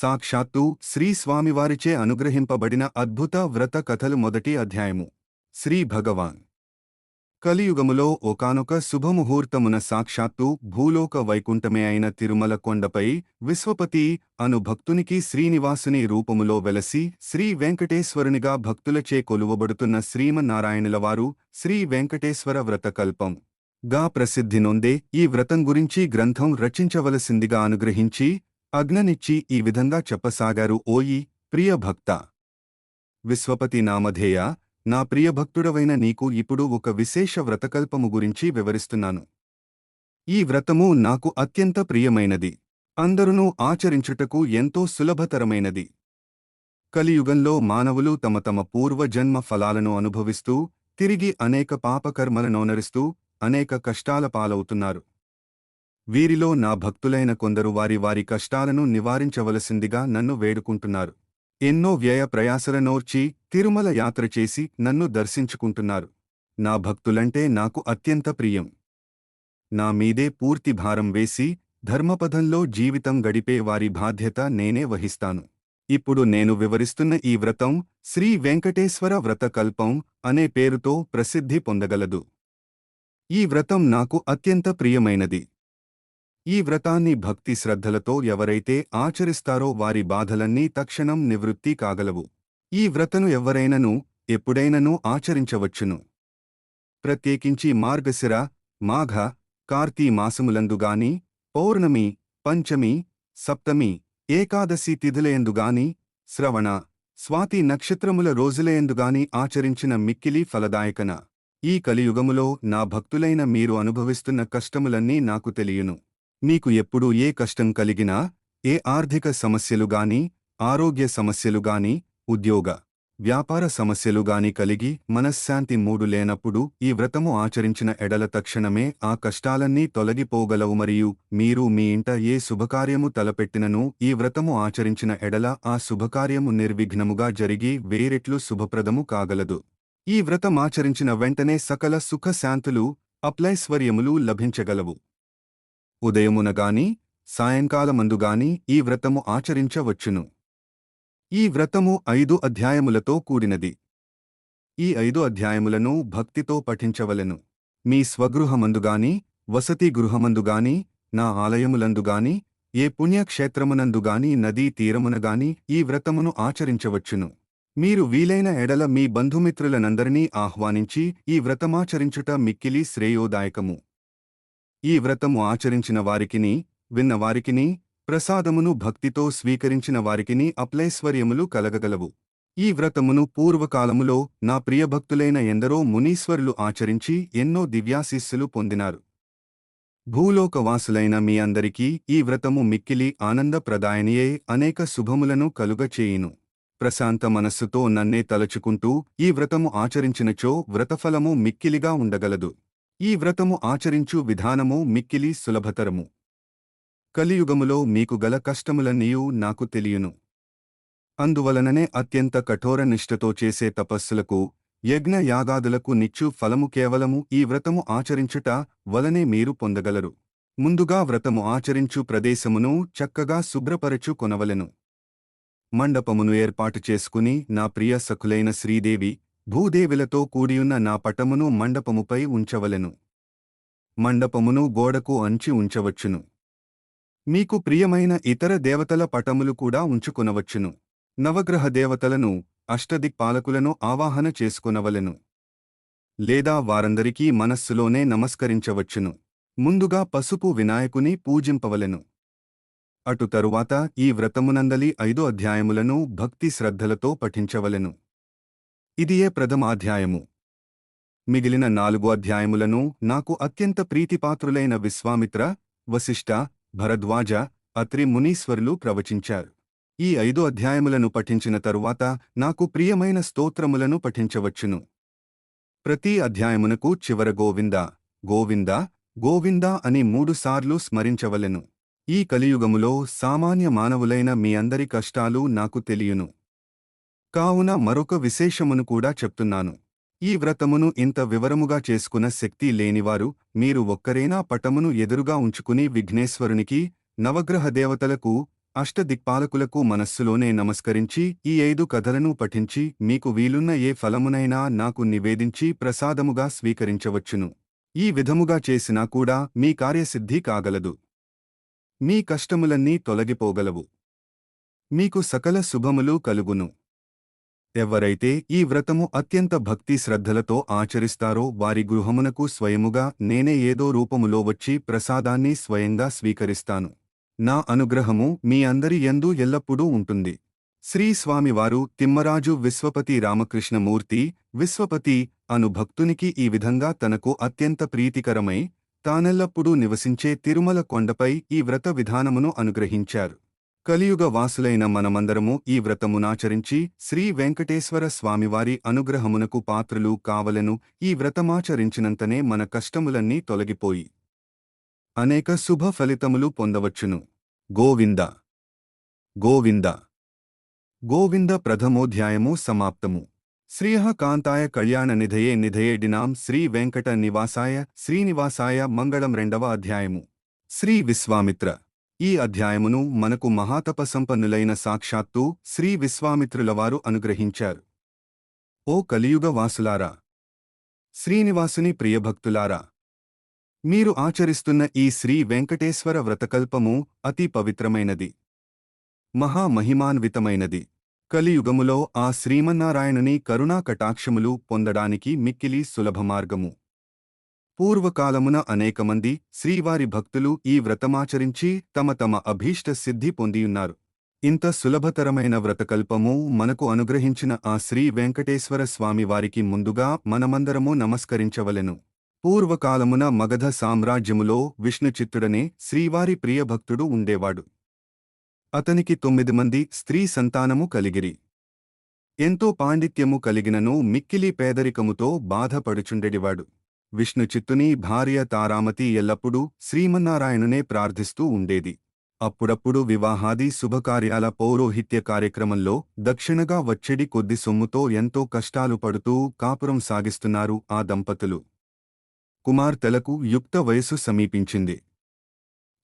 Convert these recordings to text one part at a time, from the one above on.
సాక్షాత్తు శ్రీ స్వామివారిచే అనుగ్రహింపబడిన అద్భుత వ్రత కథలు మొదటి అధ్యాయము. శ్రీ భగవాన్. కలియుగములో ఒకానొక శుభముహూర్తమున సాక్షాత్తు భూలోక వైకుంఠమే అయిన తిరుమల కొండపై విశ్వపతి అను భక్తునికి శ్రీనివాసుని రూపములో వెలసి శ్రీ వెంకటేశ్వరునిగా భక్తులచే కొలువబడుతున్న శ్రీమన్నారాయణులవారు శ్రీ వెంకటేశ్వర వ్రతకల్పం గా ప్రసిద్ధి నొందే ఈ వ్రతం గురించి గ్రంథం రచించవలసిందిగా అనుగ్రహించి అగ్ననిచ్చి ఈ విధంగా చెప్పసాగారు ఓయి ప్రియ భక్త! విశ్వపతి నామధేయ నా ప్రియభక్తుడవైన నీకు ఇప్పుడు ఒక విశేష వ్రతకల్పము గురించి వివరిస్తున్నాను. ఈ వ్రతము నాకు అత్యంత ప్రియమైనది. అందరునూ ఆచరించుటకు ఎంతో సులభతరమైనది. కలియుగంలో మానవులు తమ తమ పూర్వజన్మ ఫలాలను అనుభవిస్తూ తిరిగి అనేక పాపకర్మలనోనరిస్తూ అనేక కష్టాల పాలవుతున్నారు. వీరిలో నా భక్తులైన కొందరు వారి వారి కష్టాలను నివారించవలసిందిగా నన్ను వేడుకుంటున్నారు. ఎన్నో వ్యయ ప్రయాసలనోర్చి తిరుమల యాత్ర చేసి నన్ను దర్శించుకుంటున్నారు. నా భక్తులంటే నాకు అత్యంత ప్రియం. నా మీదే పూర్తి భారం వేసి ధర్మపథంలో జీవితం గడిపే వారి బాధ్యత నేనే వహిస్తాను. ఇప్పుడు నేను వివరిస్తున్న ఈ వ్రతం శ్రీ వెంకటేశ్వర వ్రతకల్పం అనే పేరుతో ప్రసిద్ధి పొందగలదు. ఈ వ్రతం నాకు అత్యంత ప్రియమైనది. ఈ వ్రతాన్ని భక్తి శ్రద్ధలతో ఎవరైతే ఆచరిస్తారో వారి బాధలన్నీ తక్షణం నివృత్తి కాగలవు. ఈ వ్రతను ఎవ్వరైనను ఎప్పుడైనను ఆచరించవచ్చును. ప్రత్యేకించి మార్గశిర మాఘ కార్తీ మాసములందుగాని పౌర్ణమి పంచమి సప్తమి ఏకాదశి తిథులయందుగాని శ్రవణ స్వాతి నక్షత్రముల రోజులయందుగాని ఆచరించిన మిక్కిలి ఫలదాయకన. ఈ కలియుగములో నా భక్తులైన మీరు అనుభవిస్తున్న కష్టములన్నీ నాకు తెలియను. మీకు ఎప్పుడు ఏ కష్టం కలిగినా ఏ ఆర్థిక సమస్యలు గాని ఆరోగ్య సమస్యలు గాని ఉద్యోగ వ్యాపార సమస్యలు గాని కలిగి మనశ్శాంతి మూడు లేనప్పుడు ఈ వ్రతము ఆచరించిన ఎడల తక్షణమే ఆ కష్టాలన్నీ తొలగిపోగలవు మరియు మీరు మీ ఇంట ఏ శుభకార్యము తలపెట్టినను ఈ వ్రతము ఆచరించిన ఎడల ఆ శుభకార్యము నిర్విఘ్నముగా జరిగి వేరెట్లు శుభప్రదము కాగలదు. ఈ వ్రతమాచరించిన వెంటనే సకల సుఖశాంతులు అప్లైశ్వర్యములు లభించగలవు. ఉదయమునగాని సాయంకాలమందుగాని ఈ వ్రతము ఆచరించవచ్చును. ఈ వ్రతము ఐదు అధ్యాయములతో కూడినది. ఈ ఐదు అధ్యాయములను భక్తితో పఠించవలెను. మీ స్వగృహమందుగాని వసతి గృహమందుగాని నా ఆలయములందుగాని ఏ పుణ్యక్షేత్రమునందుగాని నదీ తీరమునగాని ఈ వ్రతమును ఆచరించవచ్చును. మీరు వీలైన ఎడల మీ బంధుమిత్రులనందరినీ ఆహ్వానించి ఈ వ్రతమాచరించుట మిక్కిలి శ్రేయోదాయకము. ఈ వ్రతము ఆచరించిన వారికిని విన్న వారికిని ప్రసాదమును భక్తితో స్వీకరించిన వారికిని అప్లైశ్వర్యములు కలగగలవు. ఈ వ్రతమును పూర్వకాలములో నా ప్రియభక్తులైన ఎందరో మునీశ్వరులు ఆచరించి ఎన్నో దివ్యాశిస్సులు పొందినారు. భూలోకవాసులైన మీ అందరికీ ఈ వ్రతము మిక్కిలి ఆనందప్రదాయనియే అనేక శుభములను కలుగచేయును ప్రశాంత మనస్సుతో నన్నే తలచుకుంటూ ఈ వ్రతము ఆచరించినచో వ్రతఫలము మిక్కిలిగా ఉండగలదు. ఈ వ్రతము ఆచరించు విధానము మిక్కిలి సులభతరము. కలియుగములో మీకు గల కష్టములన్నీయూ నాకు తెలియను. అందువలననే అత్యంత కఠోర నిష్ఠతో చేసే తపస్సులకు యజ్ఞ యాగాదులకు నిచ్చు ఫలము కేవలము ఈ వ్రతము ఆచరించుట వలనే మీరు పొందగలరు. ముందుగా వ్రతము ఆచరించు ప్రదేశమును చక్కగా శుభ్రపరచు కొనవలెను. మండపమును ఏర్పాటు చేసుకుని నా ప్రియ సఖులైన శ్రీదేవి భూదేవిలతో కూడియున్న నా పటమును మండపముపై ఉంచవలెను. మండపమును గోడకు అంచి ఉంచవచ్చును. మీకు ప్రియమైన ఇతర దేవతల పటములు కూడా ఉంచుకొనవచ్చును. నవగ్రహ దేవతలను అష్టదిక్పాలకులను ఆవాహన చేసుకొనవలెను. లేదా వారందరికీ మనస్సులోనే నమస్కరించవచ్చును. ముందుగా పసుపు వినాయకుని పూజింపవలెను. అటు తరువాత ఈ వ్రతమునందలి ఐదు అధ్యాయములను భక్తి శ్రద్ధలతో పఠించవలెను. ఇదియే ప్రథమాధ్యాయము మిగిలిన నాలుగు అధ్యాయములను నాకు అత్యంత ప్రీతిపాత్రులైన విశ్వామిత్ర వశిష్ఠ భరద్వాజ అత్రి మునీశ్వరులు ప్రవచించారు. ఈ ఐదు అధ్యాయములను పఠించిన తరువాత నాకు ప్రియమైన స్తోత్రములను పఠించవచ్చును. ప్రతి అధ్యాయమునకు చివర గోవింద గోవింద గోవింద అని మూడుసార్లు స్మరించవలెను. ఈ కలియుగములో సామాన్య మానవులైన మీ అందరి కష్టాలు నాకు తెలియను. కావున మరొక విశేషమును కూడా చెప్తున్నాను. ఈ వ్రతమును ఇంత వివరముగా చేసుకున్న శక్తి లేనివారు మీరు ఒక్కరేనా పటమును ఎదురుగా ఉంచుకుని విఘ్నేశ్వరునికి నవగ్రహ దేవతలకు అష్టదిక్పాలకులకు మనస్సులోనే నమస్కరించి ఈ ఐదు కథలను పఠించి మీకు వీలున్న ఏ ఫలమునైనా నాకు నివేదించి ప్రసాదముగా స్వీకరించవచ్చును. ఈ విధముగా చేసినా కూడా మీ కార్యసిద్ధి కాగలదు. మీ కష్టములన్నీ తొలగిపోగలవు. మీకు సకల శుభములు కలుగును. ఎవరైతే ఈ వ్రతము అత్యంత భక్తి శ్రద్ధలతో ఆచరిస్తారో వారి గృహమునకు స్వయముగా నేనే ఏదో రూపములో వచ్చి ప్రసాదాన్ని స్వయంగా స్వీకరిస్తాను. నా అనుగ్రహము మీ అందరి యందు ఎల్లప్పుడూ ఉంటుంది. శ్రీ స్వామివారు తిమ్మరాజు విశ్వపతి రామకృష్ణమూర్తి విశ్వపతి అను భక్తునికి ఈ విధంగా తనకు అత్యంత ప్రీతికరమై తానెల్లప్పుడూ నివసించే తిరుమల కొండపై ఈ వ్రత విధానమును అనుగ్రహించారు. కలియుగ వాసులైన మనమందరము ఈ వ్రతమునాచరించి శ్రీ వెంకటేశ్వర స్వామివారి అనుగ్రహమునకు పాత్రులు కావలను. ఈ వ్రతమాచరించినంతనే మన కష్టములన్నీ తొలగిపోయి అనేక శుభ ఫలితములు పొందవచ్చును. గోవింద. గోవింద. గోవింద ప్రథమోధ్యాయము సమాప్తము. శ్రీహ కాంతాయ కళ్యాణ నిధయే నిధయేడినాం శ్రీ వెంకట నివాసాయ శ్రీనివాసాయ మంగళం రెండవ అధ్యాయము. శ్రీ విశ్వామిత్ర. ఈ అధ్యాయమును మనకు మహాతపసంపన్నులైన సాక్షాత్తు శ్రీ విశ్వామిత్రులవారు అనుగ్రహించారు. ఓ కలియుగ వాసులారా శ్రీనివాసుని ప్రియభక్తులారా! మీరు ఆచరిస్తున్న ఈ శ్రీ వెంకటేశ్వర వ్రతకల్పము అతి పవిత్రమైనది. మహామహిమాన్వితమైనది. కలియుగములో ఆ శ్రీమన్నారాయణుని కరుణా కటాక్షములు పొందడానికి మిక్కిలి సులభమార్గము పూర్వకాలమున అనేకమంది శ్రీవారి భక్తులు ఈ వ్రతమాచరించి తమ తమ అభీష్ట సిద్ధి పొందియున్నారు. ఇంత సులభతరమైన వ్రతకల్పము మనకు అనుగ్రహించిన ఆ శ్రీ వెంకటేశ్వర స్వామివారికి ముందుగా మనమందరము నమస్కరించవలెను. పూర్వకాలమున మగధ సామ్రాజ్యములో విష్ణుచిత్తుడనే శ్రీవారి ప్రియభక్తుడు ఉండేవాడు. అతనికి తొమ్మిది మంది స్త్రీ సంతానము కలిగిరి. ఎంతో పాండిత్యము కలిగినను మిక్కిలి పేదరికముతో బాధపడుచుండెడివాడు. విష్ణుచిత్తుని భార్య తారామతి ఎల్లప్పుడూ శ్రీమన్నారాయణునే ప్రార్థిస్తూ ఉండేది. అప్పుడప్పుడు వివాహాది శుభకార్యాల పౌరోహిత్య కార్యక్రమంలో దక్షిణగా వచ్చెడి కొద్ది సొమ్ముతో ఎంతో కష్టాలు పడుతూ కాపురం సాగిస్తున్నారు ఆ దంపతులు. కుమార్తెలకు యుక్త వయసు సమీపించింది.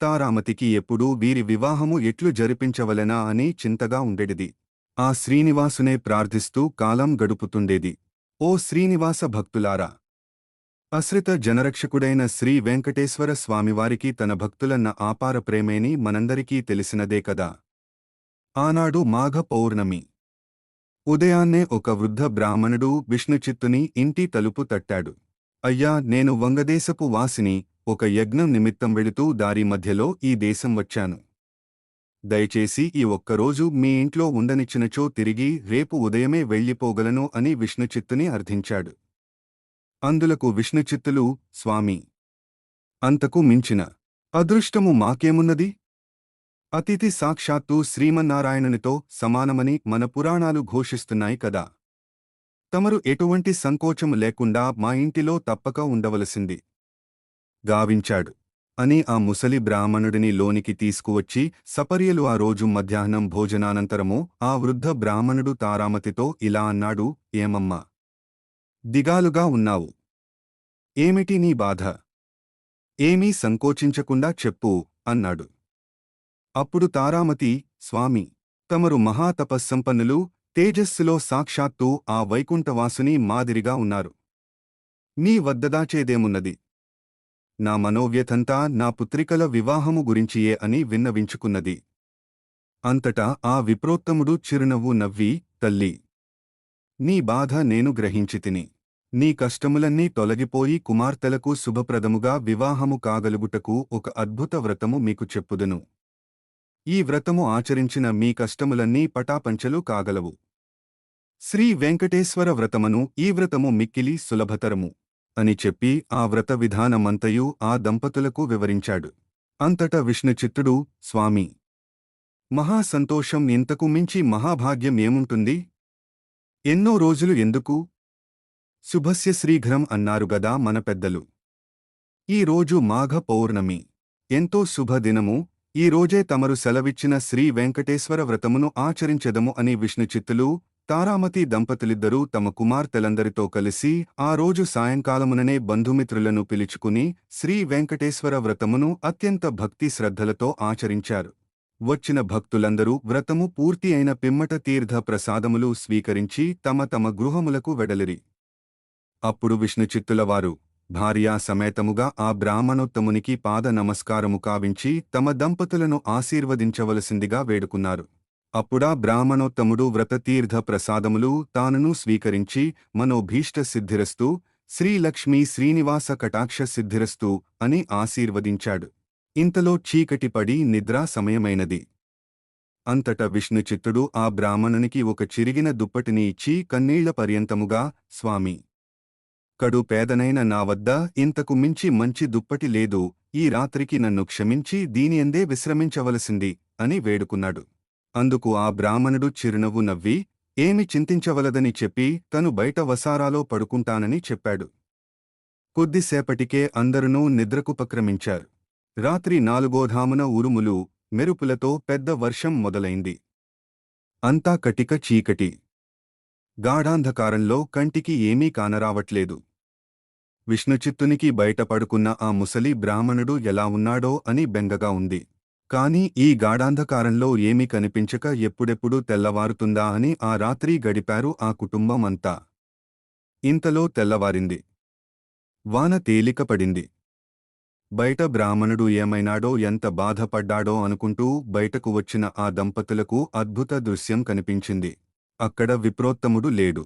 తారామతికి ఎప్పుడూ వీరి వివాహము ఎట్లు జరిపించవలెనా అని చింతగా ఉండెడిది. ఆ శ్రీనివాసునే ప్రార్థిస్తూ కాలం గడుపుతుండేది. ఓ శ్రీనివాస భక్తులారా! అశ్రిత జనరక్షకుడైన శ్రీ వెంకటేశ్వర స్వామివారికి తన భక్తులన్న ఆపార ప్రేమేని మనందరికీ తెలిసినదే కదా. ఆనాడు మాఘ పౌర్ణమి. ఉదయాన్నే ఒక వృద్ధ బ్రాహ్మణుడు విష్ణుచిత్తుని ఇంటి తలుపు తట్టాడు. అయ్యా నేను వంగదేశపు వాసిని ఒక యజ్ఞం నిమిత్తం వెళుతూ దారి మధ్యలో ఈ దేశం వచ్చాను. దయచేసి ఈ ఒక్కరోజు మీ ఇంట్లో ఉండనిచ్చినచో తిరిగి రేపు ఉదయమే వెళ్ళిపోగలను అని విష్ణుచిత్తుని అర్థించాడు. అందులకు విష్ణుచిత్తులు స్వామి. అంతకు మించిన అదృష్టము మాకేమున్నది? అతిథి సాక్షాత్తు శ్రీమన్నారాయణునితో సమానమని మన పురాణాలు ఘోషిస్తున్నాయి కదా. తమరు ఎటువంటి సంకోచము లేకుండా మా ఇంటిలో తప్పక ఉండవలసింది. గావించాడు. అని ఆ ముసలి బ్రాహ్మణుడిని లోనికి తీసుకువచ్చి సపర్యలు ఆ రోజు మధ్యాహ్నం భోజనానంతరము ఆ వృద్ధ బ్రాహ్మణుడు తారామతితో ఇలా అన్నాడు ఏమమ్మా దిగాలుగా ఉన్నావు. ఏమిటి నీ బాధ? ఏమీ సంకోచించకుండా చెప్పు అన్నాడు. అప్పుడు తారామతి స్వామి! తమరు మహాతపస్సంపన్నులు తేజస్సులో సాక్షాత్తు ఆ వైకుంఠవాసుని మాదిరిగా ఉన్నారు. మీ వద్దదాచేదేమున్నది? నా మనోవ్యథంతా నా పుత్రికల వివాహము గురించియే అని విన్నవించుకున్నది. అంతటా ఆ విప్రోత్తముడు చిరునవ్వు నవ్వి తల్లి! నీ బాధ నేను గ్రహించితిని. నీ కష్టములన్నీ తొలగిపోయి కుమార్తెలకు శుభప్రదముగా వివాహము కాగలుగుటకు ఒక అద్భుత వ్రతము మీకు చెప్పుదును. ఈ వ్రతము ఆచరించిన మీ కష్టములన్నీ పటాపంచలు కాగలవు. శ్రీ వెంకటేశ్వర వ్రతమును ఈ వ్రతము మిక్కిలి సులభతరము అని చెప్పి ఆ వ్రత విధానమంతయు ఆ దంపతులకు వివరించాడు. అంతట విష్ణుచిత్తుడు స్వామి! మహాసంతోషం ఇంతకు మించి మహాభాగ్యం ఏముంటుంది? ఎన్నో రోజులు ఎందుకు? శుభస్య శ్రీఘ్రం అన్నారుగదా మన పెద్దలు. ఈ రోజు మాఘ పౌర్ణమి. ఎంతో శుభదినము ఈ రోజే తమరు సెలవిచ్చిన శ్రీ వెంకటేశ్వర వ్రతమును ఆచరించెదము అని విష్ణుచిత్తులు తారామతి దంపతులిద్దరూ తమ కుమార్తెలందరితో కలిసి ఆ రోజు సాయంకాలముననే బంధుమిత్రులను పిలుచుకుని శ్రీ వెంకటేశ్వర వ్రతమును అత్యంత భక్తి శ్రద్ధలతో ఆచరించారు. వచ్చిన భక్తులందరూ వ్రతము పూర్తి అయిన పిమ్మట తీర్థ ప్రసాదములు స్వీకరించి తమ తమ గృహములకు వెడలిరి. అప్పుడు విష్ణుచిత్తులవారు భార్యా సమేతముగా ఆ బ్రాహ్మణోత్తమునికి పాద నమస్కారము కావించి తమ దంపతులను ఆశీర్వదించవలసిందిగా వేడుకున్నారు. అప్పుడా బ్రాహ్మణోత్తముడు వ్రతతీర్థ ప్రసాదములు తానును స్వీకరించి మనోభీష్ట సిద్ధిరస్తూ శ్రీలక్ష్మీ శ్రీనివాస కటాక్ష సిద్ధిరస్తూ అని ఆశీర్వదించాడు. ఇంతలో చీకటిపడి నిద్రా సమయమైనది. అంతట విష్ణుచిత్తుడు ఆ బ్రాహ్మణునికి ఒక చిరిగిన దుప్పటిని ఇచ్చి కన్నీళ్ళ పర్యంతముగా స్వామి కడు పేదనైన నా వద్ద ఇంతకు మించి మంచి దుప్పటి లేదు ఈ రాత్రికి నన్ను క్షమించి దీనియందే విశ్రమించవలసింది అని వేడుకున్నాడు. అందుకు ఆ బ్రాహ్మణుడు చిరునవ్వు నవ్వి ఏమి చింతించవలదని చెప్పి తను బయట వసారాలో పడుకుంటానని చెప్పాడు. కొద్దిసేపటికే అందరునూ నిద్రకుపక్రమించారు రాత్రి నాలుగోధామున ఉరుములు మెరుపులతో పెద్ద వర్షం మొదలైంది. అంతా కటిక చీకటి. గాఢాంధకారంలో కంటికి ఏమీ కానరావట్లేదు. విష్ణుచిత్తునికి బయట పడుకున్న ఆ ముసలి బ్రాహ్మణుడు ఎలా ఉన్నాడో అని బెంగగా ఉంది. కాని ఈ గాఢాంధకారంలో ఏమీ కనిపించక ఎప్పుడెప్పుడు తెల్లవారుతుందా అని ఆ రాత్రి గడిపారు ఆ కుటుంబం అంతా ఇంతలో తెల్లవారింది. వాన తేలిక పడింది బయట బ్రాహ్మణుడు ఏమైనాడో ఎంత బాధపడ్డాడో అనుకుంటూ బయటకు వచ్చిన ఆ దంపతులకు అద్భుత దృశ్యం కనిపించింది. అక్కడ విప్రోత్తముడు లేడు.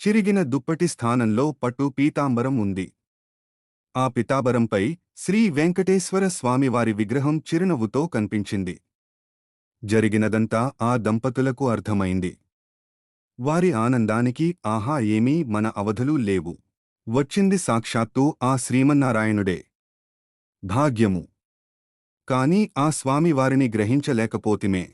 చిరిగిన దుప్పటి స్థానంలో పట్టు పీతాంబరం ఉంది. ఆ పితాంబరంపై శ్రీ వెంకటేశ్వర స్వామివారి విగ్రహం చిరునవ్వుతో కనిపించింది. జరిగినదంతా ఆ దంపతులకు అర్థమైంది. వారి ఆనందానికి ఆహా ఏమీ మన అవధులు లేవు. వచ్చింది సాక్షాత్తు ఆ శ్రీమన్నారాయణుడే. భాగ్యము. కాని ఆ స్వామివారిని గ్రహించలేకపోతిమే.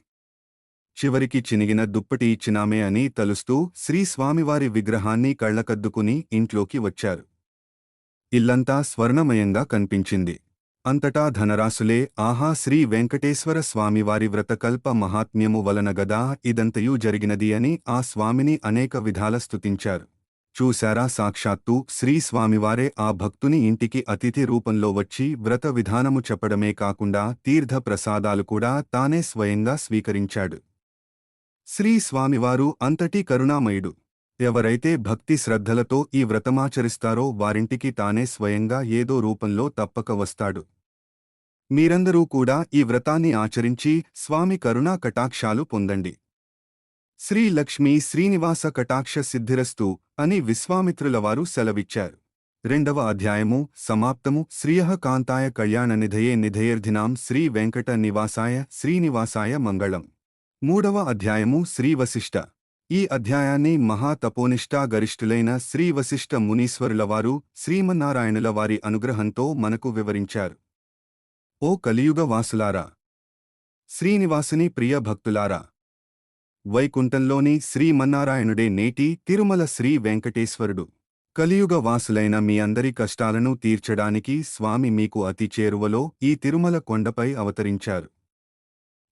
చివరికి చినిగిన దుప్పటి ఇచ్చినామే అని తలుస్తూ శ్రీ స్వామివారి విగ్రహాన్ని కళ్ళకద్దుకుని ఇంట్లోకి వచ్చారు. ఇల్లంతా స్వర్ణమయంగా కనిపించింది. అంతటా ధనరాశులే ఆహా శ్రీ వెంకటేశ్వర స్వామివారి వ్రతకల్ప మహాత్మ్యము వలన గదా ఇదంతయూ జరిగినది అని ఆ స్వామిని అనేక విధాల స్తుతించారు. చూశారా సాక్షాత్తు శ్రీ స్వామివారే ఆ భక్తుని ఇంటికి అతిథి రూపంలో వచ్చి వ్రత విధానము చెప్పడమే కాకుండా తీర్థ ప్రసాదాలు కూడా తానే స్వయంగా స్వీకరించాడు. శ్రీ స్వామివారు అంతటి కరుణామయుడు. ఎవరైతే భక్తి శ్రద్ధలతో ఈ వ్రతమాచరిస్తారో వారింటికి తానే స్వయంగా ఏదో రూపంలో తప్పక వస్తాడు. మీరందరూ కూడా ఈ వ్రతాన్ని ఆచరించి స్వామి కరుణా కటాక్షాలు పొందండి. శ్రీ లక్ష్మీ శ్రీనివాస కటాక్ష సిద్ధిరస్తు అని విశ్వామిత్రులవారు సెలవిచ్చారు. రెండవ అధ్యాయము సమాప్తము. శ్రీయః కాంతాయ కళ్యాణ నిధయే శ్రీ వెంకట నివాసాయ శ్రీనివాసాయ మంగళం. మూడవ అధ్యాయము శ్రీవశిష్ట. ఈ అధ్యాయాన్ని మహాతపోనిష్టా గరిష్ఠులైన శ్రీవశిష్ట మునీశ్వరులవారు శ్రీమన్నారాయణుల వారి అనుగ్రహంతో మనకు వివరించారు. ఓ కలియుగ వాసులారా! శ్రీనివాసుని ప్రియ భక్తులారా! వైకుంఠంలోని శ్రీమన్నారాయణుడే నేటి తిరుమల శ్రీ వెంకటేశ్వరుడు. కలియుగ వాసులైన మీ అందరి కష్టాలను తీర్చడానికి స్వామి మీకు అతి చేరువలో ఈ తిరుమల కొండపై అవతరించారు.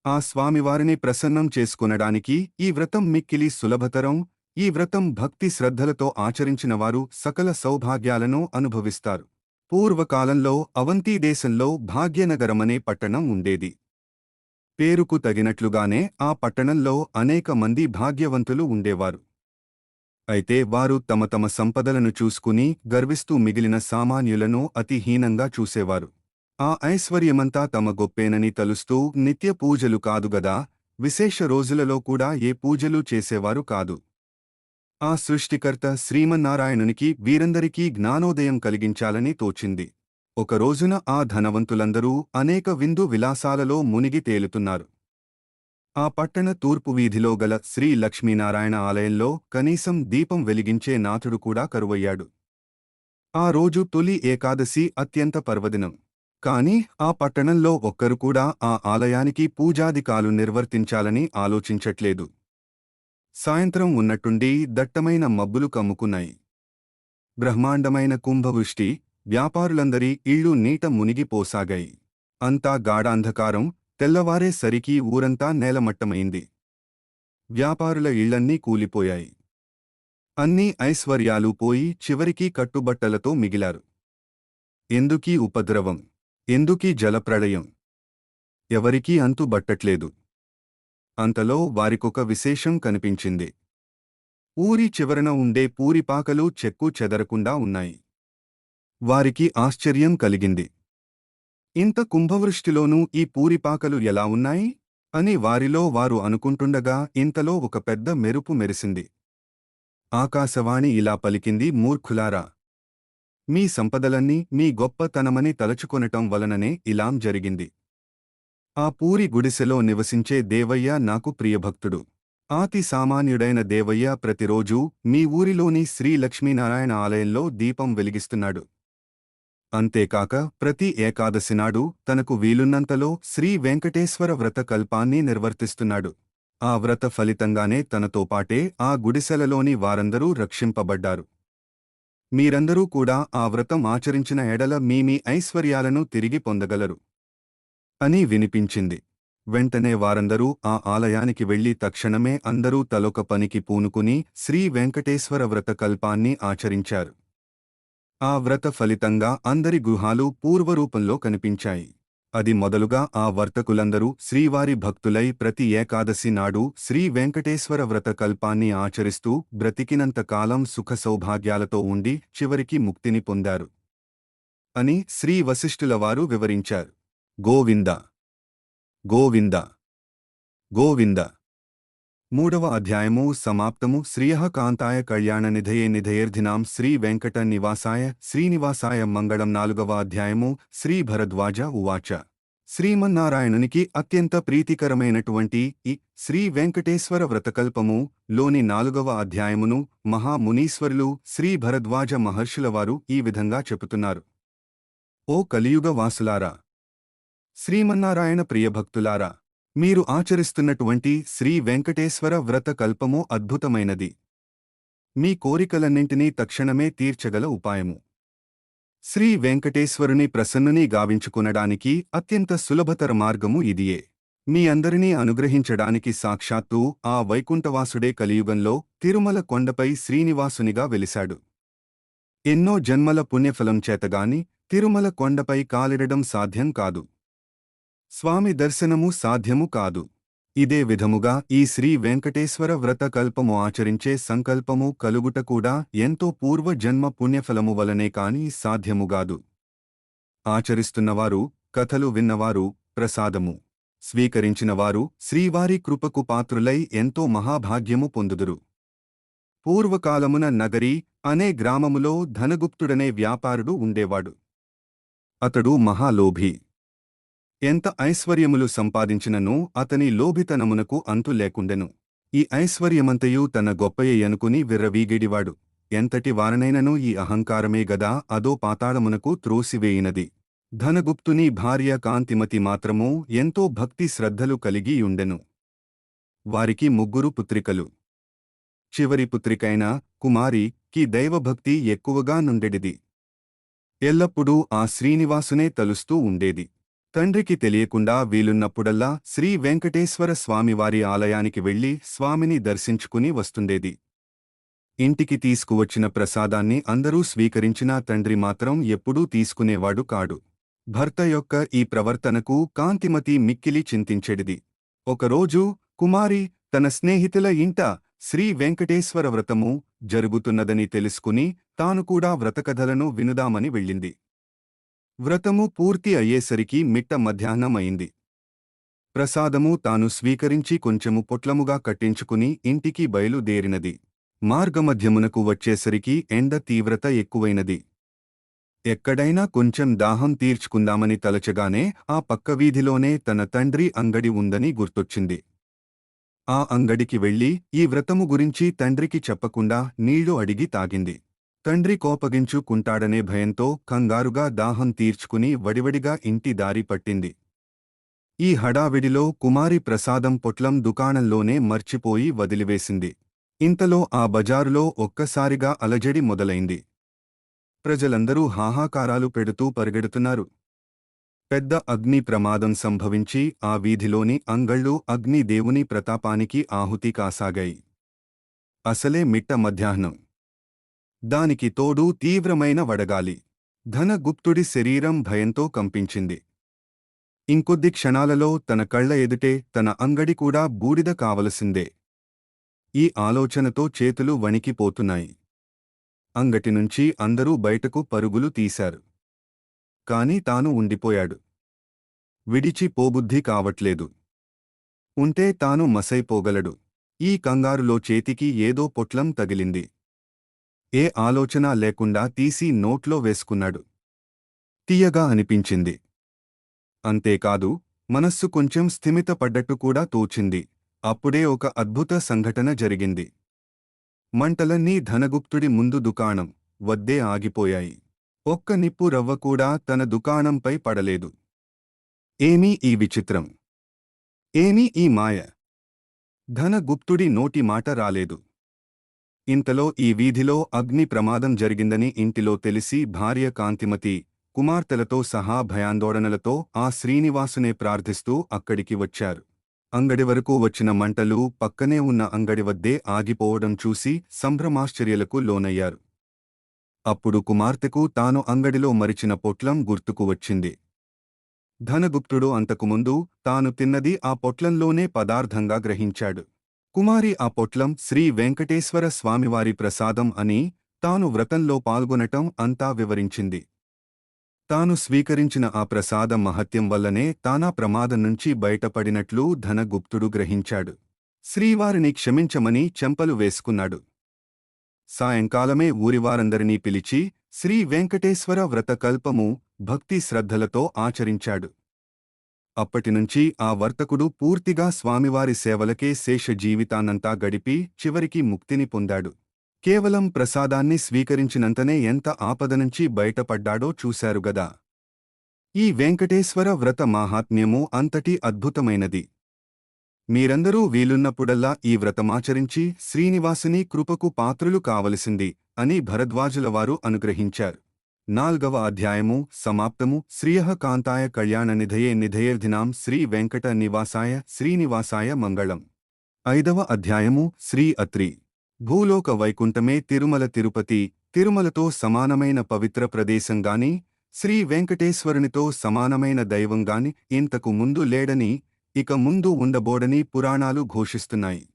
ఆ స్వామివారిని ప్రసన్నం చేసుకొనడానికి ఈ వ్రతం మిక్కిలి సులభతరం ఈ వ్రతం భక్తి శ్రద్ధలతో ఆచరించినవారు సకల సౌభాగ్యాలను అనుభవిస్తారు. పూర్వకాలంలో అవంతీ దేశంలో భాగ్యనగరమనే పట్టణం ఉండేది. పేరుకు తగినట్లుగానే ఆ పట్టణంలో అనేక మంది భాగ్యవంతులు ఉండేవారు. అయితే వారు తమ తమ సంపదలను చూసుకుని గర్విస్తూ మిగిలిన సామాన్యులను అతి హీనంగా చూసేవారు. ఆ ఐశ్వర్యమంతా తమ గొప్పేనని తలుస్తూ నిత్య పూజలు కాదుగదా విశేష రోజులలో కూడా ఏ పూజలు చేసేవారు కాదు. ఆ సృష్టికర్త శ్రీమన్నారాయణునికి వీరందరికీ జ్ఞానోదయం కలిగించాలని తోచింది. ఒక రోజున ఆ ధనవంతులందరూ అనేక విందు విలాసాలలో మునిగి తేలుతున్నారు. ఆ పట్టణ తూర్పు వీధిలో గల శ్రీ లక్ష్మీనారాయణ ఆలయంలో కనీసం దీపం వెలిగించే నాథుడు కూడా కరువయ్యాడు. ఆ రోజు తొలి ఏకాదశి అత్యంత పర్వదినం. కాని ఆ పట్టణంలో ఒక్కరు కూడా ఆ ఆలయానికి పూజాధికాలు నిర్వర్తించాలని ఆలోచించట్లేదు. సాయంత్రం ఉన్నట్టుండి దట్టమైన మబ్బులు కమ్ముకున్నాయి. బ్రహ్మాండమైన కుంభవృష్టి వ్యాపారులందరి ఇళ్ళు నీట మునిగిపోసాగాయి. అంతా గాఢాంధకారం తెల్లవారేసరికి ఊరంతా నేలమట్టమైంది. వ్యాపారుల ఇళ్ళన్నీ కూలిపోయాయి. అన్ని ఐశ్వర్యాలు పోయి చివరికి కట్టుబట్టలతో మిగిలారు. ఎందుకీ ఉపద్రవం? ఎందుకీ జలప్రళయం? ఎవరికీ అంతు బట్టట్లేదు. అంతలో వారికొక విశేషం కనిపించింది. ఊరి చివరన ఉండే పూరిపాకలు చెక్కు చెదరకుండా ఉన్నాయి. వారికి ఆశ్చర్యం కలిగింది. ఇంత కుంభవృష్టిలోనూ ఈ పూరిపాకలు ఎలా ఉన్నాయి? అని వారిలో వారు అనుకుంటుండగా ఇంతలో ఒక పెద్ద మెరుపు మెరిసింది. ఆకాశవాణి ఇలా పలికింది మూర్ఖులారా! మీ సంపదలన్నీ మీ గొప్పతనమని తలచుకొనటం వలననే ఇలాం జరిగింది. ఆ పూరి గుడిసెలో నివసించే దేవయ్య నాకు ప్రియభక్తుడు. ఆతి సామాన్యుడైన దేవయ్య ప్రతిరోజూ మీ ఊరిలోని శ్రీ లక్ష్మీనారాయణ ఆలయంలో దీపం వెలిగిస్తున్నాడు. అంతేకాక ప్రతి ఏకాదశి నాడు తనకు వీలున్నంతలో శ్రీ వెంకటేశ్వర వ్రత కల్పాన్ని నిర్వర్తిస్తున్నాడు. ఆ వ్రత ఫలితంగానే తనతో పాటే ఆ గుడిసెలలోని వారందరూ రక్షింపబడ్డారు. మీరందరూ కూడా ఆ వ్రతం ఆచరించిన ఎడల మీ మీ ఐశ్వర్యాలను తిరిగి పొందగలరు. అని వినిపించింది. వెంటనే వారందరూ ఆ ఆలయానికి వెళ్ళి తక్షణమే అందరూ తలొక పనికి పూనుకుని శ్రీ వెంకటేశ్వర వ్రత కల్పాన్ని ఆచరించారు. ఆ వ్రత ఫలితంగా అందరి గృహాలు పూర్వరూపంలో కనిపించాయి. అది మొదలుగా ఆ వర్తకులందరూ శ్రీవారి భక్తులై ప్రతి ఏకాదశి నాడు శ్రీ వెంకటేశ్వర వ్రత కల్పాన్ని ఆచరిస్తూ బ్రతికినంత కాలం సుఖ సౌభాగ్యాలతో ఉండి చివరికి ముక్తిని పొందారు అని శ్రీ వశిష్ఠులవారు వివరించారు. గోవింద. గోవింద. గోవింద. మూడవ అధ్యాయము సమాప్తము. శ్రియః కాంతాయ కళ్యాణ నిధయే నిధయేర్ధినాం. శ్రీ వెంకట నివాసాయ శ్రీనివాసాయ మంగళం నాలుగవ అధ్యాయము. శ్రీ భరద్వాజ ఉవాచ. శ్రీమన్నారాయణునికి అత్యంత ప్రీతికరమైనటువంటి ఈ శ్రీ వెంకటేశ్వర వ్రతకల్పము లోని నాలుగవ అధ్యాయమును మహామునీశ్వరులు శ్రీ భరద్వాజ మహర్షులవారు ఈ విధంగా చెబుతున్నారు. ఓ కలియుగ వాసులారా! శ్రీమన్నారాయణ ప్రియభక్తులారా! మీరు ఆచరిస్తున్నటువంటి శ్రీ వెంకటేశ్వర వ్రత కల్పము అద్భుతమైనది. మీ కోరికలన్నింటినీ తక్షణమే తీర్చగల ఉపాయము. శ్రీ వెంకటేశ్వరుని ప్రసన్నుని గావించుకునడానికి అత్యంత సులభతర మార్గము ఇదియే. మీ అందరినీ అనుగ్రహించడానికి సాక్షాత్తూ ఆ వైకుంఠవాసుడే కలియుగంలో తిరుమల కొండపై శ్రీనివాసునిగా వెలిశాడు. ఎన్నో జన్మల పుణ్యఫలం చేతగాని తిరుమల కొండపై కాలిడడం సాధ్యం కాదు. స్వామి దర్శనము సాధ్యము కాదు. ఇదే విధముగా ఈ శ్రీ వెంకటేశ్వర వ్రత కల్పము ఆచరించే సంకల్పము కలుగుట కూడా ఎంతో పూర్వ జన్మ పుణ్యఫలము వలనే కాని సాధ్యముగాదు ఆచరిస్తున్నవారు కథలు విన్నవారు ప్రసాదము స్వీకరించినవారు శ్రీవారి కృపకు పాత్రులై ఎంతో మహాభాగ్యము పొందుదురు. పూర్వకాలమున నగరి అనే గ్రామములో ధనగుప్తుడనే వ్యాపారుడు ఉండేవాడు. అతడు మహాలోభి. ఎంత ఐశ్వర్యములు సంపాదించిననూ అతని లోభితనమునకు అంతు లేకుండెను. ఈ ఐశ్వర్యమంతయు తన గొప్పయ్యనుకుని విర్రవీగిడివాడు. ఎంతటి వారనైనను ఈ అహంకారమే గదా అదో పాతాళమునకు త్రోసివేయినది. ధనగుప్తుని భార్య కాంతిమతి మాత్రము ఎంతో భక్తి శ్రద్ధలు కలిగియుండెను వారికి ముగ్గురు పుత్రికలు. చివరి పుత్రికైన కుమారి కి దైవభక్తి ఎక్కువగా నుండెడిది. ఎల్లప్పుడూ ఆ శ్రీనివాసునే తలుస్తూ ఉండేది. తండ్రికి తెలియకుండా వీలున్నప్పుడల్లా శ్రీ వెంకటేశ్వర స్వామివారి ఆలయానికి వెళ్ళి స్వామిని దర్శించుకుని వస్తుండేది. ఇంటికి తీసుకువచ్చిన ప్రసాదాన్ని అందరూ స్వీకరించినా తండ్రి మాత్రం ఎప్పుడూ తీసుకునేవాడు కాడు. భర్త యొక్క ఈ ప్రవర్తనకు కాంతిమతి మిక్కిలి చింతించెడిది. ఒకరోజు కుమారి తన స్నేహితుల ఇంట శ్రీ వెంకటేశ్వర వ్రతము జరుగుతున్నదని తెలుసుకుని తాను కూడా వ్రతకథలను వినుదామని వెళ్ళింది. వ్రతము పూర్తి అయ్యేసరికి మిట్ట మధ్యాహ్నం అయింది ప్రసాదము తాను స్వీకరించి కొంచెము పొట్లముగా కట్టించుకుని ఇంటికి బయలుదేరినది. మార్గమధ్యమునకు వచ్చేసరికి ఎండ తీవ్రత ఎక్కువైనది. ఎక్కడైనా కొంచెం దాహం తీర్చుకుందామని తలచగానే ఆ పక్క వీధిలోనే తన తండ్రి అంగడి ఉందని గుర్తొచ్చింది. ఆ అంగడికి వెళ్ళి ఈ వ్రతము గురించి తండ్రికి చెప్పకుండా నీళ్ళు అడిగి తాగింది. తండ్రి కోపగించుకుంటాడనే భయంతో కంగారుగా దాహం తీర్చుకుని వడివడిగా ఇంటి దారి పట్టింది. ఈ హడావిడిలో కుమారి ప్రసాదం పొట్లం దుకాణంలోనే మర్చిపోయి వదిలివేసింది. ఇంతలో ఆ బజారులో ఒక్కసారిగా అలజడి మొదలైంది. ప్రజలందరూ హాహాకారాలు పెడుతూ పరిగెడుతున్నారు. పెద్ద అగ్ని ప్రమాదం సంభవించి ఆ వీధిలోని అంగళ్ళు అగ్ని దేవుని ప్రతాపానికి ఆహుతి కాసాగాయి. అసలే మిట్ట మధ్యాహ్నం. దానికి తోడు తీవ్రమైన వడగాలి. ధనగుప్తుడి శరీరం భయంతో కంపించింది. ఇంకొద్ది క్షణాలలో తన కళ్ళ ఎదుటే తన అంగడి కూడా బూడిద కావలసిందే. ఈ ఆలోచనతో చేతులు వణికిపోతున్నాయి. అంగటి నుంచి అందరూ బయటకు పరుగులు తీశారు. కాని తాను ఉండిపోయాడు. విడిచి పోబుద్ధి కావట్లేదు. ఉంటే తాను మసైపోగలడు. ఈ కంగారులో చేతికి ఏదో పొట్లం తగిలింది. ఏ ఆలోచన లేకుండా తీసి నోట్లో వేసుకున్నాడు. తీయగా అనిపించింది. అంతేకాదు మనస్సు కొంచెం స్థిమితపడ్డట్టు కూడా తోచింది. అప్పుడే ఒక అద్భుత సంఘటన జరిగింది. మంటలన్నీ ధనగుప్తుడి ముందు దుకాణం వద్దే ఆగిపోయాయి. ఒక్క నిప్పు రవ్వ కూడా తన దుకాణంపై పడలేదు. ఏమీ ఈ విచిత్రం? ఏమీ ఈ మాయ? ధనగుప్తుడి నోటి మాట రాలేదు. ఇంతలో ఈ వీధిలో అగ్ని ప్రమాదం జరిగిందని ఇంటిలో తెలిసి భార్య కాంతిమతి కుమార్తెలతో సహా భయాందోళనలతో ఆ శ్రీనివాసునే ప్రార్థిస్తూ అక్కడికి వచ్చారు. అంగడి వరకు వచ్చిన మంటలు పక్కనే ఉన్న అంగడి వద్దే ఆగిపోవడం చూసి సంభ్రమాశ్చర్యలకు లోనయ్యారు. అప్పుడు కుమార్తెకు తాను అంగడిలో మరిచిన పొట్లం గుర్తుకు వచ్చింది. ధనగుప్తుడు అంతకుముందు తాను తిన్నది ఆ పొట్లంలోనే పదార్థంగా గ్రహించాడు. కుమారి ఆ పొట్లం శ్రీ వెంకటేశ్వర స్వామివారి ప్రసాదం అని తాను వ్రతంలో పాల్గొనటం అంతా వివరించింది. తాను స్వీకరించిన ఆ ప్రసాద మహత్యం వల్లనే తానా ప్రమాదం నుంచి బయటపడినట్లు ధనగుప్తుడు గ్రహించాడు. శ్రీవారిని క్షమించమని చెంపలు వేసుకున్నాడు. సాయంకాలమే ఊరివారందరినీ పిలిచి శ్రీ వెంకటేశ్వర వ్రతకల్పము భక్తి శ్రద్ధలతో ఆచరించాడు. అప్పటినుంచి ఆ వర్తకుడు పూర్తిగా స్వామివారి సేవలకే శేష జీవితాన్నంతా గడిపి చివరికి ముక్తిని పొందాడు. కేవలం ప్రసాదాన్ని స్వీకరించినంతనే ఎంత ఆపద నుంచి బయటపడ్డాడో చూశారుగదా ఈ వెంకటేశ్వర వ్రత మాహాత్మ్యము అంతటి అద్భుతమైనది. మీరందరూ వీలున్నప్పుడల్లా ఈ వ్రతమాచరించి శ్రీనివాసుని కృపకు పాత్రులు కావలసింది అని భరద్వాజులవారు అనుగ్రహించారు. నాల్గవ అధ్యాయము సమాప్తము. శ్రీయః కాంతాయ కళ్యాణ నిధయే నిధయేర్ధినాం శ్రీ వెంకట నివాసాయ శ్రీనివాసాయ మంగళం. ఐదవ అధ్యాయము శ్రీ అత్రి. భూలోక వైకుంఠమే తిరుమల తిరుపతి. తిరుమలతో సమానమైన పవిత్ర ప్రదేశంగాని శ్రీ వెంకటేశ్వరునితో సమానమైన దైవంగాని ఇంతకు ముందు లేడని ఇక ముందు ఉండబోడని పురాణాలు ఘోషిస్తున్నాయి.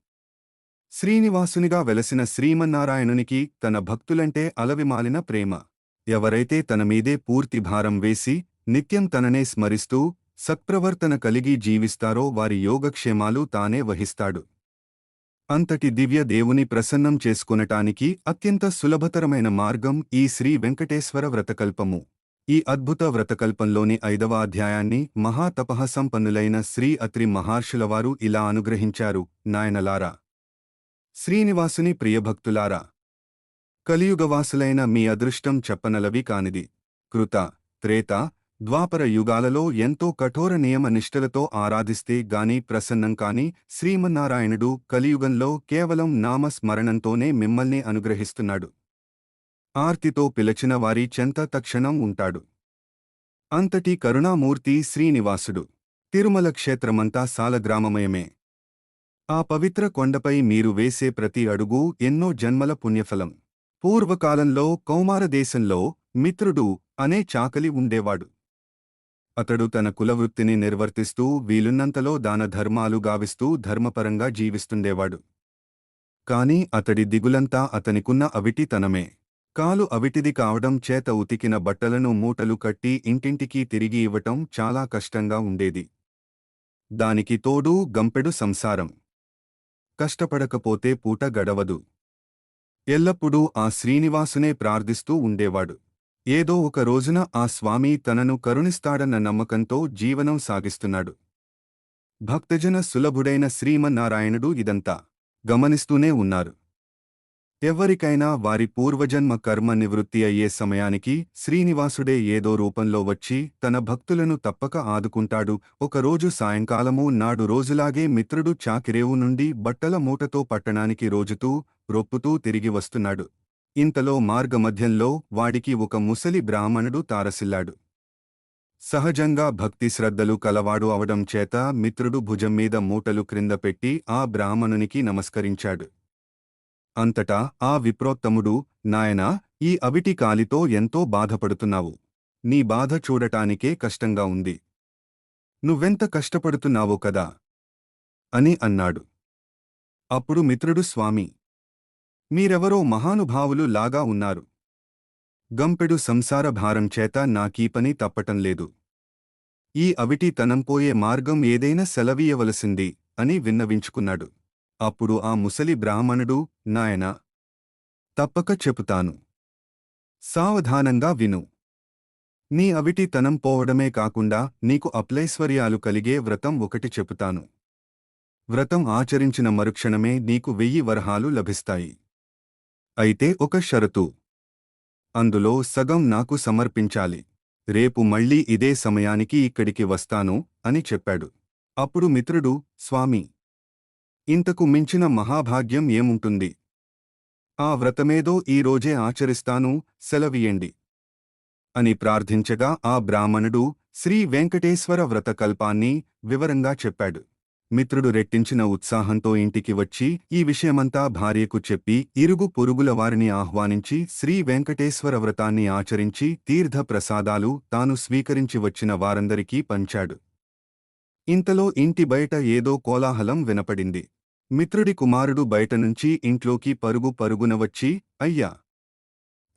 శ్రీనివాసునిగా వెలసిన శ్రీమన్నారాయణునికి తన భక్తులంటే అలవిమాలిన ప్రేమ. ఎవరైతే తన మీదే పూర్తి భారం వేసి నిత్యం తననే స్మరిస్తూ సత్ప్రవర్తన కలిగి జీవిస్తారో వారి యోగక్షేమాలు తానే వహిస్తాడు. అంతటి దివ్య దేవుని ప్రసన్నం చేసుకొనటానికి అత్యంత సులభతరమైన మార్గం ఈ శ్రీ వెంకటేశ్వర వ్రతకల్పము. ఈ అద్భుత వ్రతకల్పంలోని ఐదవ అధ్యాయాన్ని మహాతపహసంపన్నులైన శ్రీ అత్రి మహర్షులవారు ఇలా అనుగ్రహించారు నాయనలారా శ్రీనివాసుని ప్రియభక్తులారా కలియుగవాసులైన మీ అదృష్టం చెప్పనలవి కానిది. కృత త్రేత ద్వాపర యుగాలలో ఎంతో కఠోర నియమ నిష్ఠలతో ఆరాధిస్తే గాని ప్రసన్నం కాని శ్రీమన్నారాయణుడు కలియుగంలో కేవలం నామస్మరణంతోనే మిమ్మల్ని అనుగ్రహిస్తున్నాడు. ఆర్తితో పిలచిన వారి చెంత తక్షణం ఉంటాడు. అంతటి కరుణామూర్తి శ్రీనివాసుడు. తిరుమల క్షేత్రమంతా సాలగ్రామమయమే. ఆ పవిత్ర కొండపై మీరు వేసే ప్రతి అడుగు ఎన్నో జన్మల పుణ్యఫలం. పూర్వకాలంలో కౌమారదేశంలో మిత్రుడు అనే చాకలి ఉండేవాడు. అతడు తన కులవృత్తిని నిర్వర్తిస్తూ వీలున్నంతలో దాన ధర్మాలు గావిస్తూ ధర్మపరంగా జీవిస్తుండేవాడు. కాని అతడి దిగులంతా అతనికున్న అవిటితనమే. కాలు అవిటిది కావడం చేత ఉతికిన బట్టలను మూటలు కట్టి ఇంటింటికి తిరిగి ఇవ్వటం చాలా కష్టంగా ఉండేది. దానికి తోడు గంపెడు సంసారం. కష్టపడకపోతే పూట గడవదు. ఎల్లప్పుడూ ఆ శ్రీనివాసునే ప్రార్థిస్తూ ఉండేవాడు. ఏదో ఒక రోజున ఆ స్వామి తనను కరుణిస్తాడన్న నమ్మకంతో జీవనం సాగిస్తున్నాడు. భక్తజన సులభుడైన శ్రీమన్నారాయణుడు ఇదంతా గమనిస్తూనే ఉన్నారు. ఎవరికైనా వారి పూర్వజన్మ కర్మ నివృత్తి అయ్యే సమయానికి శ్రీనివాసుడే ఏదో రూపంలో వచ్చి తన భక్తులను తప్పక ఆదుకుంటాడు. ఒకరోజు సాయంకాలము నాడు రోజులాగే మిత్రుడు చాకిరేవు నుండి బట్టల మూటతో పట్టణానికి రోజుతూ రొప్పుతూ తిరిగి వస్తున్నాడు. ఇంతలో మార్గమధ్యంలో వాడికి ఒక ముసలి బ్రాహ్మణుడు తారసిల్లాడు. సహజంగా భక్తి శ్రద్ధలు కలవాడు అవడం చేత మిత్రుడు భుజం మీద మూటలు క్రింద పెట్టి ఆ బ్రాహ్మణునికి నమస్కరించాడు. అంతటా ఆ విప్రోత్తముడు నాయనా ఈ అవిటి కాలితో ఎంతో బాధపడుతున్నావు. నీ బాధ చూడటానికే కష్టంగా ఉంది. నువ్వెంత కష్టపడుతున్నావో కదా? అని అన్నాడు. అప్పుడు మిత్రుడు స్వామి మీరెవరో మహానుభావులు లాగా ఉన్నారు. గంపెడు సంసార భారం చేత నాకీపని తప్పటం లేదు. ఈ అవిటి పోయే మార్గం ఏదైనా సెలవీయవలసింది అని విన్నవించుకున్నాడు. అప్పుడు ఆ ముసలి బ్రాహ్మణుడు నాయనా తప్పక చెబుతాను సావధానంగా విను. నీ అవిటి తనం పోవడమే కాకుండా నీకు అప్లైశ్వర్యాలు కలిగే వ్రతం ఒకటి చెబుతాను వ్రతం ఆచరించిన మరుక్షణమే నీకు వెయ్యి వరహాలు లభిస్తాయి. అయితే ఒక షరతు. అందులో సగం నాకు సమర్పించాలి. రేపు మళ్ళీ ఇదే సమయానికి ఇక్కడికి వస్తాను అని చెప్పాడు. అప్పుడు మిత్రుడు స్వామి ఇంతకు మించిన మహాభాగ్యం ఏముంటుంది? ఆ వ్రతమేదో ఈ రోజే ఆచరిస్తాను సెలవియండి. అని ప్రార్థించగా ఆ బ్రాహ్మణుడు శ్రీ వెంకటేశ్వర వ్రతకల్పాన్ని వివరంగా చెప్పాడు. మిత్రుడు రెట్టించిన ఉత్సాహంతో ఇంటికి వచ్చి ఈ విషయమంతా భార్యకు చెప్పి ఇరుగు పొరుగుల వారిని ఆహ్వానించి శ్రీ వెంకటేశ్వర వ్రతాన్ని ఆచరించి తీర్థ ప్రసాదాలు తాను స్వీకరించి వచ్చిన వారందరికీ పంచాడు. ఇంతలో ఇంటి బయట ఏదో కోలాహలం వినపడింది. మిత్రుడి కుమారుడు బయటనుంచి ఇంట్లోకి పరుగు పరుగున వచ్చి అయ్యా!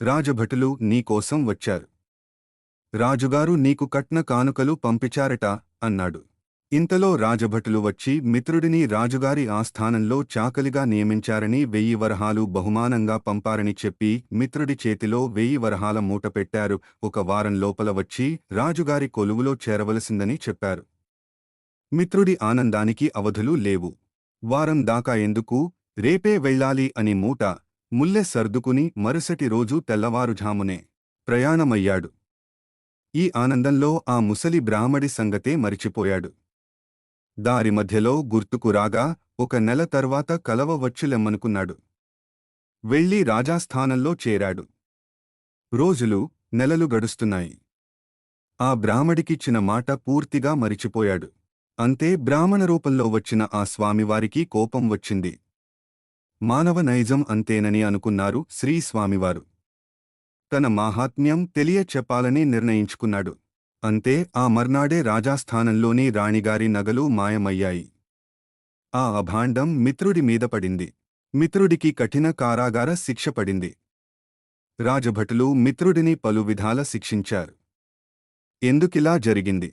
రాజభటులు నీకోసం వచ్చారు. రాజుగారు నీకు కట్న కానుకలు పంపిచారట అన్నాడు. ఇంతలో రాజభటులు వచ్చి మిత్రుడిని రాజుగారి ఆస్థానంలో చాకలిగా నియమించారని వెయ్యి వరహాలు బహుమానంగా పంపారని చెప్పి మిత్రుడి చేతిలో వెయ్యి వరహాల మూటపెట్టారు ఒక వారం లోపల వచ్చి రాజుగారి కొలువులో చేరవలసిందని చెప్పారు. మిత్రుడి ఆనందానికి అవధులు లేవు. వారం దాకా ఎందుకు? రేపే వెళ్ళాలి అని మూట ముల్లె సర్దుకుని మరుసటి రోజు తెల్లవారుఝామునే ప్రయాణమయ్యాడు. ఈ ఆనందంలో ఆ ముసలి బ్రాహ్మడి సంగతే మరిచిపోయాడు. దారి మధ్యలో గుర్తుకు రాగా ఒక నెల తర్వాత కలవ వచ్చులెమ్మనుకున్నాడు. వెళ్ళి రాజాస్థానంలో చేరాడు. రోజులు నెలలు గడుస్తున్నాయి. ఆ బ్రాహ్మడికిచ్చిన మాట పూర్తిగా మరిచిపోయాడు. అంతే బ్రాహ్మణ రూపంలో వచ్చిన ఆ స్వామివారికి కోపం వచ్చింది. మానవ నైజం అంతేనని అనుకున్నారు శ్రీ స్వామివారు. తన మాహాత్మ్యం తెలియ చెప్పాలని నిర్ణయించుకున్నాడు. అంతే ఆ మర్నాడే రాజాస్థానంలోని రాణిగారి నగలు మాయమయ్యాయి. ఆ అభాండం మిత్రుడి మీద పడింది. మిత్రుడికి కఠిన కారాగార శిక్ష పడింది. రాజభటులు మిత్రుడిని పలు విధాల శిక్షించారు. ఎందుకిలా జరిగింది?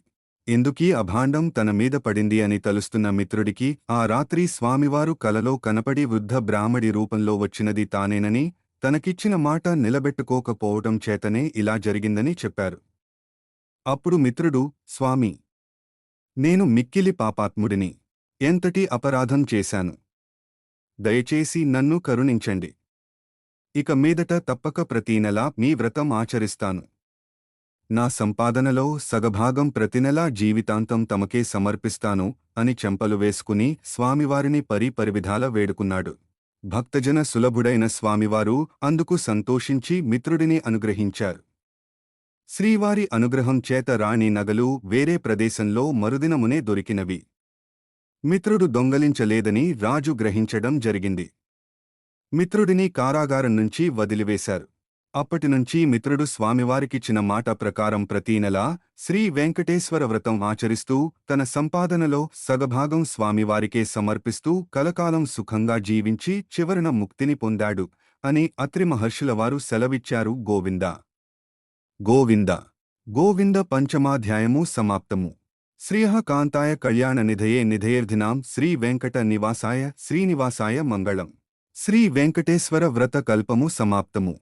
ఎందుకీ అభాండం తన మీద పడింది అని తలుస్తున్న మిత్రుడికి ఆ రాత్రి స్వామివారు కలలో కనపడి వృద్ధ బ్రాహ్మడి రూపంలో వచ్చినది తానేనని తనకిచ్చిన మాట నిలబెట్టుకోకపోవటం చేతనే ఇలా జరిగిందని చెప్పారు. అప్పుడు మిత్రుడు స్వామి నేను మిక్కిలి పాపాత్ముడిని. ఎంతటి అపరాధం చేశాను? దయచేసి నన్ను కరుణించండి. ఇక మీదట తప్పక ప్రతీ నెలా మీ వ్రతం ఆచరిస్తాను. నా సంపాదనలో సగభాగం ప్రతినెలా జీవితాంతం తమకే సమర్పిస్తాను అని చెంపలు వేసుకుని స్వామివారిని పరిపరివిధాల వేడుకున్నాడు. భక్తజన సులభుడైన స్వామివారు అందుకు సంతోషించి మిత్రుడిని అనుగ్రహించారు. శ్రీవారి అనుగ్రహం చేత రాణి నగలు వేరే ప్రదేశంలో మరుదినమునే దొరికినవి. మిత్రుడు దొంగలించలేదని రాజు గ్రహించడం జరిగింది. మిత్రుడిని కారాగారం నుంచి వదిలివేశారు. అప్పటినుంచి మిత్రుడు స్వామివారికిచ్చిన మాట ప్రకారం ప్రతీ నెలా శ్రీ వెంకటేశ్వర వ్రతం ఆచరిస్తూ తన సంపాదనలో సగభాగం స్వామివారికే సమర్పిస్తూ కలకాలం సుఖంగా జీవించి చివరన ముక్తిని పొందాడు అని అత్రి మహర్షులవారు సెలవిచ్చారు గోవింద. గోవింద. గోవింద పంచమాధ్యాయము సమాప్తము. శ్రీహ కాంతాయ కళ్యాణ నిధయే నిధయేర్ధినాం శ్రీ వెంకట నివాసాయ శ్రీనివాసాయ మంగళం. శ్రీ వెంకటేశ్వర వ్రత కల్పము సమాప్తము.